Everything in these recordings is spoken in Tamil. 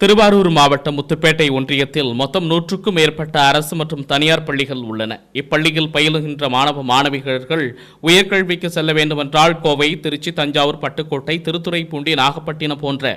திருவாரூர் மாவட்டம் முத்துப்பேட்டை ஒன்றியத்தில் மொத்தம் நூற்றுக்கும் மேற்பட்ட அரசு மற்றும் தனியார் பள்ளிகள் உள்ளன. இப்பள்ளியில் பயிலுகின்ற மாணவ மாணவிகர்கள் உயர்கல்விக்கு செல்ல வேண்டுமென்றால் கோவை திருச்சி தஞ்சாவூர் பட்டுக்கோட்டை திருத்துறைப்பூண்டி நாகப்பட்டினம் போன்ற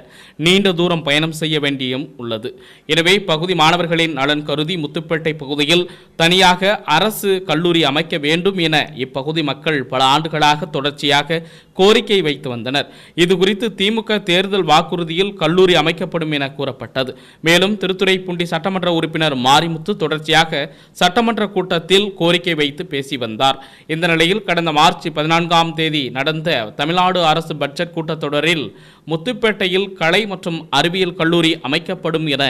நீண்ட தூரம் பயணம் செய்ய வேண்டியும் உள்ளது. எனவே பகுதி மாணவர்களின் நலன் கருதி முத்துப்பேட்டை பகுதியில் தனியாக அரசு கல்லூரி அமைக்க வேண்டும் என இப்பகுதி மக்கள் பல ஆண்டுகளாக தொடர்ச்சியாக கோரிக்கை வைத்து வந்தனர். இது குறித்து திமுக தேர்தல் வாக்குறுதியில் கல்லூரி அமைக்கப்படும் என கூறப்பட்டது. மேலும் திருத்துறைப்பூண்டி சட்டமன்ற உறுப்பினர் மாரிமுத்து தொடர்ச்சியாக சட்டமன்ற கூட்டத்தில் கோரிக்கை வைத்து பேசி வந்தார். இந்த நிலையில் கடந்த மார்ச் பதினான்காம் தேதி நடந்த தமிழ்நாடு அரசு பட்ஜெட் கூட்டத்தொடரில் முத்துப்பேட்டையில் கலை மற்றும் அறிவியல் கல்லூரி அமைக்கப்படும் என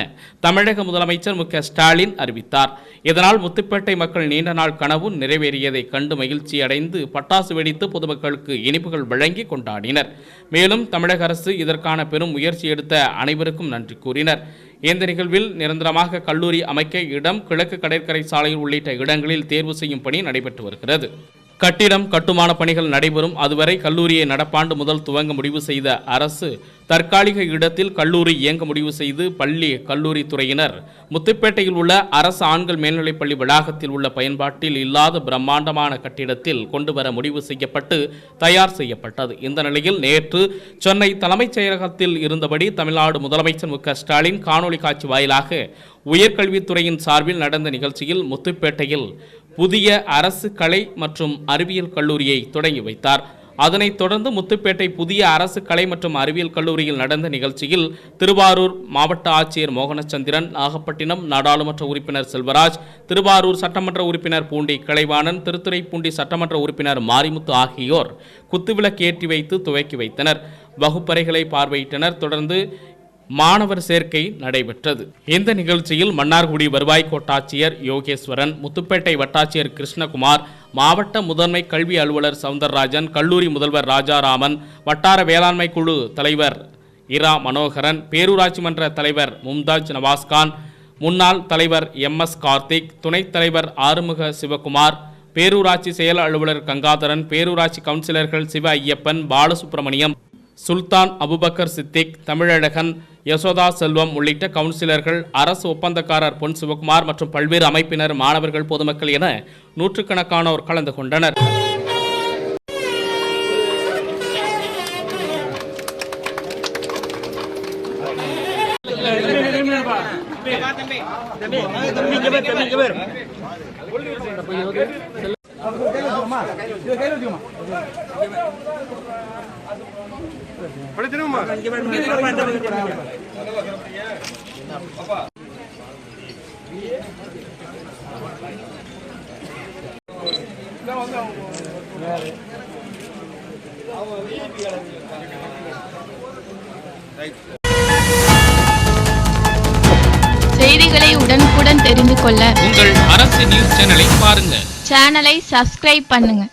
தமிழக முதலமைச்சர் மு ஸ்டாலின் அறிவித்தார். இதனால் முத்துப்பேட்டை மக்கள் நீண்ட நாள் கனவு நிறைவேறியதை கண்டு மகிழ்ச்சி அடைந்து பட்டாசு வெடித்து பொதுமக்களுக்கு இனிப்புகள் வழங்கி கொண்டாடினர். மேலும் தமிழக அரசு இதற்கான பெரும் முயற்சி எடுத்த அனைவருக்கும் நன்றி கூறினர். இந்த நிகழ்வில் நிரந்தரமாக கல்லூரி அமைக்க இடம் கிழக்கு கடற்கரை சாலையில் உள்ளிட்ட இடங்களில் தேர்வு செய்யும் பணி நடைபெற்று வருகிறது. கட்டிடம் கட்டுமான பணிகள் நடைபெறும். அதுவரை கல்லூரியை நடப்பாண்டு முதல் துவங்க முடிவு செய்த அரசு தற்காலிக இடத்தில் கல்லூரி இயங்க முடிவு செய்து பள்ளி கல்லூரி துறையினர் முத்துப்பேட்டையில் உள்ள அரசு ஆண்கள் மேல்நிலைப்பள்ளி வளாகத்தில் உள்ள பயன்பாட்டில் இல்லாத பிரம்மாண்டமான கட்டிடத்தில் கொண்டு வர முடிவு செய்யப்பட்டு தயார் செய்யப்பட்டது. இந்த நிலையில் நேற்று சென்னை தலைமைச் செயலகத்தில் இருந்தபடி தமிழ்நாடு முதலமைச்சர் மு ஸ்டாலின் காணொலி காட்சி வாயிலாக உயர்கல்வித்துறையின் சார்பில் நடந்த நிகழ்ச்சியில் முத்துப்பேட்டையில் புதிய அரசு கலை மற்றும் அறிவியல் கல்லூரியை தொடங்கி வைத்தார். அதனைத் தொடர்ந்து முத்துப்பேட்டை புதிய அரசு கலை மற்றும் அறிவியல் கல்லூரியில் நடந்த நிகழ்ச்சியில் திருவாரூர் மாவட்ட ஆட்சியர் மோகனச்சந்திரன் நாகப்பட்டினம் நாடாளுமன்ற உறுப்பினர் செல்வராஜ் திருவாரூர் சட்டமன்ற உறுப்பினர் பூண்டி கலைவாணன் திருத்துறைப்பூண்டி சட்டமன்ற உறுப்பினர் மாரிமுத்து ஆகியோர் குத்துவிளக்கு ஏற்றி வைத்து துவக்கி வைத்தனர். வகுப்பறைகளை பார்வையிட்டனர். தொடர்ந்து மாணவர் சேர்க்கை நடைபெற்றது. இந்த நிகழ்ச்சியில் மன்னார்குடி வருவாய் கோட்டாட்சியர் யோகேஸ்வரன் முத்துப்பேட்டை வட்டாட்சியர் கிருஷ்ணகுமார் மாவட்ட முதன்மை கல்வி அலுவலர் சவுந்தரராஜன் கல்லூரி முதல்வர் ராஜாராமன் வட்டார வேளாண்மை குழு தலைவர் இரா மனோகரன் பேரூராட்சி மன்ற தலைவர் மும்தாஜ் நவாஸ்கான் முன்னாள் தலைவர் எம் எஸ் கார்த்திக் துணைத் தலைவர் ஆறுமுக சிவகுமார் பேரூராட்சி செயல் அலுவலர் கங்காதரன் பேரூராட்சி கவுன்சிலர்கள் சிவ ஐயப்பன் பாலசுப்பிரமணியம் சுல்தான் அபுபக்கர் சித்திக் தமிழழகன் யசோதா செல்வம் உள்ளிட்ட கவுன்சிலர்கள் அரசு ஒப்பந்தக்காரர் பொன் சிவகுமார் மற்றும் பல்வேறு அமைப்பினர் மாணவர்கள் பொதுமக்கள் என நூற்றுக்கணக்கானோர் கலந்து கொண்டனர் செய்திகளை உடனுக்குடன் தெரிந்து கொள்ள உங்கள் அரசு நியூஸ் சேனலை பாருங்க. சேனலை சப்ஸ்கிரைப் பண்ணுங்க.